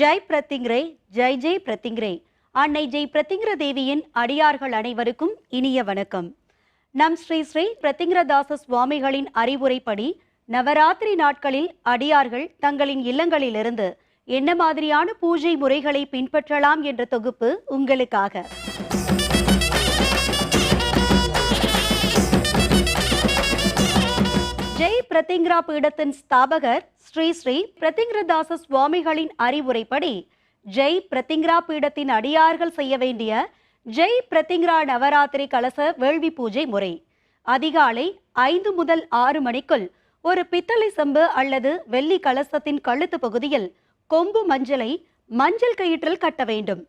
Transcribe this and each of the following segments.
ஜெய் பிரத்திங்ரே ஜெய் ஜெய் பிரத்திங்ரே அன்னை ஜெய் பிரத்திங்கிர தேவியின் அடியார்கள் அனைவருக்கும் இனிய வணக்கம். நம் ஸ்ரீ ஸ்ரீ பிரத்திங்கிரதாச சுவாமிகளின் அறிவுரைப்படி நவராத்திரி நாட்களில் அடியார்கள் தங்களின் இல்லங்களிலிருந்து என்ன மாதிரியான பூஜை முறைகளை பின்பற்றலாம் என்ற தொகுப்பு உங்களுக்காக. ஜெய் பிரத்திங்கிரா பீடத்தின் ஸ்தாபகர் ஸ்ரீ ஸ்ரீ பிரத்திங்கிரதாச சுவாமிகளின் அறிவுரைப்படி ஜெய் பிரதிங்கிரா பீடத்தின் அடியார்கள் செய்ய வேண்டிய ஜெய் பிரதிங்கிரா நவராத்திரி கலச வேள்வி பூஜை முறை. அதிகாலை ஐந்து முதல் ஆறு மணிக்குள் ஒரு பித்தளை செம்பு அல்லது வெள்ளி கலசத்தின் கழுத்து பகுதியில் கொம்பு மஞ்சளை மஞ்சள் கயிற்றில் கட்ட வேண்டும்.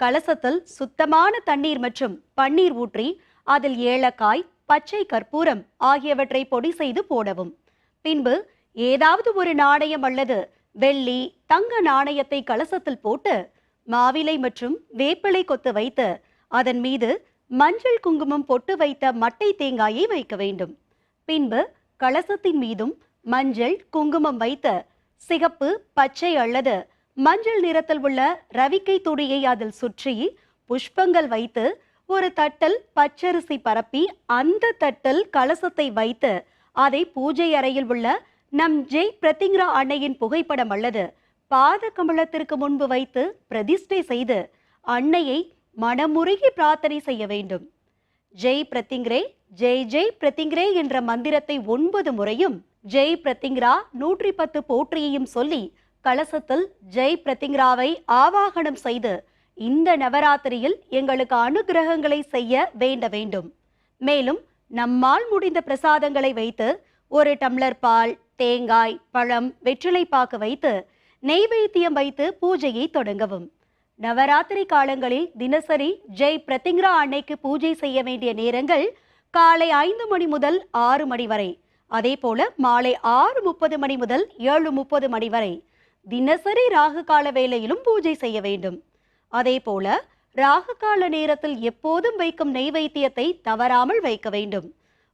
கலசத்தில் சுத்தமான தண்ணீர் மற்றும் பன்னீர் ஊற்றி அதில் ஏலக்காய் பச்சை கற்பூரம் ஆகியவற்றை பொடி செய்து போடவும். பின்பு ஏதாவது ஒரு நாணயம் அல்லது வெள்ளி தங்க நாணயத்தை கலசத்தில் போட்டு மாவிலை மற்றும் வேப்பிலை கொத்து வைத்து அதன் மீது மஞ்சள் குங்குமம் பொட்டு வைத்த மட்டை தேங்காயை வைக்க வேண்டும். பின்பு கலசத்தின் மீதும் மஞ்சள் குங்குமம் வைத்து சிகப்பு பச்சை அல்லது மஞ்சள் நிறத்தில் உள்ள ரவிக்கை துணியை அதில் சுற்றி புஷ்பங்கள் வைத்து ஒரு தட்டில் பச்சரிசி பரப்பி அந்த தட்டில் கலசத்தை வைத்து அதை பூஜை அறையில் உள்ள நம் ஜெய் பிரதிங்ரா அன்னையின் புகைப்படம் அல்லது பாத கமலத்திற்கு முன்பு வைத்து பிரதிஷ்டை செய்து அன்னையை மனமுருகி பிரார்த்தனை செய்ய வேண்டும். ஜெய் பிரதிங்ரே ஜெய் ஜெய் பிரதிங்ரே என்ற மந்திரத்தை ஒன்பது முறையும் ஜெய் பிரதிங்ரா நூற்றி பத்து போற்றியையும் சொல்லி கலசத்தில் ஜெய் பிரதிங்ராவை ஆவாகனம் செய்து இந்த நவராத்திரியில் எங்களுக்கு அனுகிரகங்களை செய்ய வேண்ட வேண்டும். மேலும் நம்மால் முடிந்த பிரசாதங்களை வைத்து ஒரு டம்ளர் பால் தேங்காய் பழம் வெற்றிலை பாக்கு வைத்து நெய்வேத்தியம் வைத்து பூஜையை தொடங்கவும். நவராத்திரி காலங்களில் தினசரி ஜெய் பிரத்திங்ரா அன்னைக்கு பூஜை செய்ய வேண்டிய நேரங்கள் காலை ஐந்து மணி முதல் ஆறு மணி வரை. அதே போல மாலை ஆறு முப்பது மணி முதல் ஏழு முப்பது மணி வரை. தினசரி ராகு கால வேளையிலும் பூஜை செய்ய வேண்டும். அதே போல ராகு கால நேரத்தில் எப்போதும் வைக்கும் நெய்வேத்தியத்தை தவறாமல் வைக்க வேண்டும்.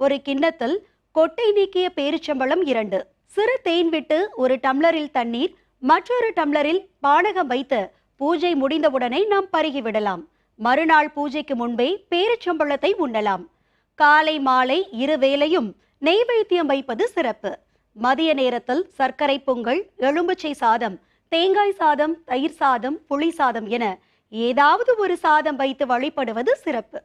ஒரு கிண்ணத்தில் கொட்டை நீக்கிய பேரிச்சம்பழம் இரண்டு. சிறு தேன் விட்டு ஒரு டம்ளரில் தண்ணீர் மற்றொரு டம்ளரில் பானகம் வைத்து பூஜை முடிந்தவுடனே நாம் பருகி விடலாம். மறுநாள் பூஜைக்கு முன்பே பேரிச்சம்பழத்தை உண்ணலாம். காலை மாலை இரு வேளையும் நெய்வேத்தியம் வைப்பது சிறப்பு. மதிய நேரத்தில் சர்க்கரை பொங்கல் எலும்புச்சை சாதம் தேங்காய் சாதம் தயிர் சாதம் புளி சாதம் என ஏதாவது ஒரு சாதம் வைத்து வழிபடுவது சிறப்பு.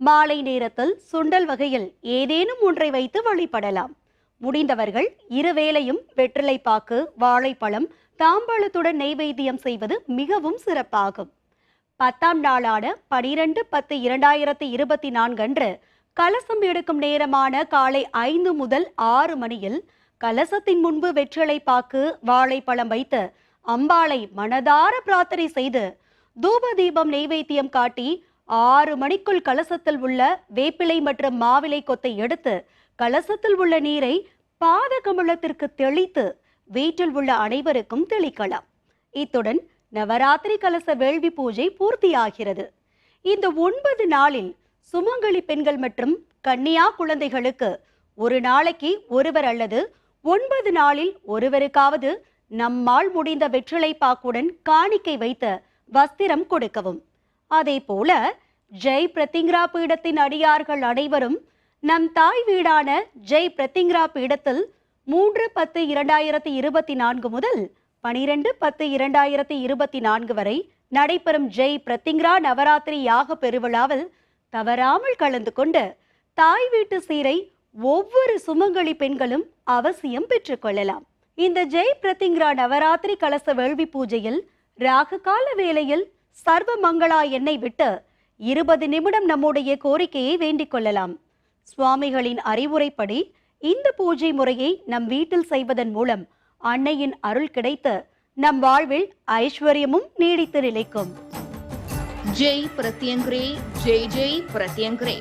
மாலை நேரத்தில் சுண்டல் வகையில் ஏதேனும் ஒன்றை வைத்து வழிபடலாம். முடிந்தவர்கள் இருவேளையும் வெற்றிலை பாக்கு வாழைப்பழம் தாம்பாளத்துடன் நெய்வேத்தியம் செய்வது மிகவும் சிறப்பாகும். பத்தாம் நாளான பனிரெண்டு பத்து இரண்டாயிரத்தி இருபத்தி நான்கு அன்று கலசம் எடுக்கும் நேரமான காலை ஐந்து முதல் ஆறு மணியில் கலசத்தின் முன்பு வெற்றிலை பாக்கு வாழைப்பழம் வைத்து அம்பாளை மனதார பிரார்த்தனை செய்து தூப தீபம் நெய்வேத்தியம் காட்டி ஆறு மணிக்குள் கலசத்தில் உள்ள வேப்பிலை மற்றும் மாவிலை கொத்தை எடுத்து கலசத்தில் உள்ள நீரை பாத கமலத்திற்கு தெளித்து வீட்டில் உள்ள அனைவருக்கும் தெளிக்கலாம். இத்துடன் நவராத்திரி கலச வேள்வி பூஜை பூர்த்தியாகிறது. இந்த ஒன்பது நாளில் சுமங்கலி பெண்கள் மற்றும் கன்னியா குழந்தைகளுக்கு ஒரு நாளைக்கு ஒருவர் அல்லது ஒன்பது நாளில் ஒருவருக்காவது நம்மால் முடிந்த வெற்றிலை பாக்குடன் காணிக்கை வைத்த வஸ்திரம் கொடுக்கவும். அதே போல ஜெய் பிரத்திங்ரா பீடத்தின் அடியார்கள் அனைவரும் நம் தாய் வீடான ஜெய் பிரத்திங்ரா பீடத்தில் மூன்று பத்து இரண்டாயிரத்தி இருபத்தி நான்கு முதல் பனிரெண்டு பத்து இரண்டாயிரத்தி இருபத்தி நான்கு வரை நடைபெறும் ஜெய் பிரத்திங்ரா நவராத்திரி யாக பெருவிழாவில் தவறாமல் கலந்து கொண்டு தாய் வீட்டு சீரை ஒவ்வொரு சுமங்கலி பெண்களும் அவசியம் பெற்றுக்கொள்ளலாம் இந்த ஜெய் பிரத்திங்ரா நவராத்திரி கலச வேள்வி பூஜையில் ராகு கால வேளையில் சர்வ மங்களா என்னை விட்டு இருபது நிமிடம் நம்முடைய கோரிக்கையை வேண்டிக் கொள்ளலாம். சுவாமிகளின் அறிவுரைப்படி இந்த பூஜை முறையை நம் வீட்டில் செய்வதன் மூலம் அன்னையின் அருள் கிடைத்து நம் வாழ்வில் ஐஸ்வர்யமும் நீடித்து நிலைக்கும். ஜெய் பிரத்யங்கரே ஜெய் ஜெய் பிரத்யங்கரே.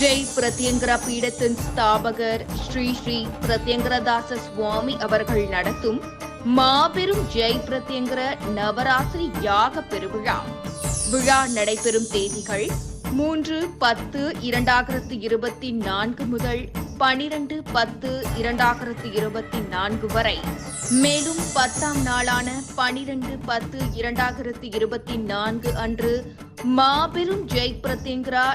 ஜெய் பிரத்யங்கர பீடத்தின் ஸ்தாபகர் ஸ்ரீ ஸ்ரீ பிரத்யங்கரதாச சுவாமி அவர்கள் நடத்தும் மாபெரும் ஜெய் நவராத்திரி யாக பெருவிழா. விழா நடைபெறும் தேதிகள் மூன்று பத்து இரண்டாயிரத்து இருபத்தி நான்கு முதல் பனிரெண்டு பத்து இரண்டாயிரத்து இருபத்தி நான்கு வரை. மேலும் பத்தாம் நாளான பனிரெண்டு பத்து இரண்டாயிரத்து இருபத்தி நான்கு அன்று மாபெரும் ஜெய்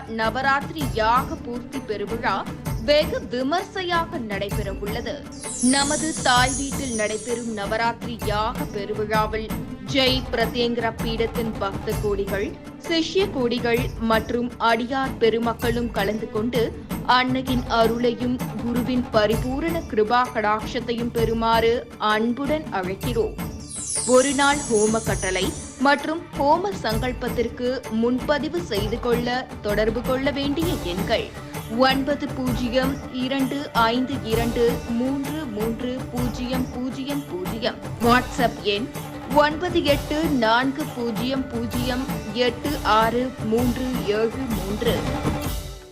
நவராத்திரி யாக பூர்த்தி பெருவிழா வெகு விமர்சையாக நடைபெற உள்ளது நமது தாய் வீட்டில் நடைபெறும் நவராத்திரி யாக பெருவிழாவில் ஜெய் பிரத்யங்கரா பீடத்தின் பக்த கோடிகள் சிஷ்ய கோடிகள் மற்றும் அடியார் பெருமக்களும் கலந்து கொண்டு அன்னையின் அருளையும் குருவின் பரிபூரண கிருபா கடாட்சத்தையும் பெறுமாறு அன்புடன் அழைக்கிறோம். ஒரு நாள் ஹோம கட்டளை மற்றும் ஹோம சங்கல்பத்திற்கு முன்பதிவு செய்து கொள்ள தொடர்பு கொள்ள வேண்டிய எண்கள் ஒன்பது பூஜ்ஜியம் இரண்டு ஐந்து இரண்டு மூன்று மூன்று பூஜ்ஜியம் பூஜ்ஜியம் பூஜ்ஜியம். வாட்ஸ்அப் எண் ஒன்பது எட்டு நான்கு பூஜ்ஜியம் பூஜ்ஜியம் எட்டு ஆறு மூன்று ஏழு மூன்று.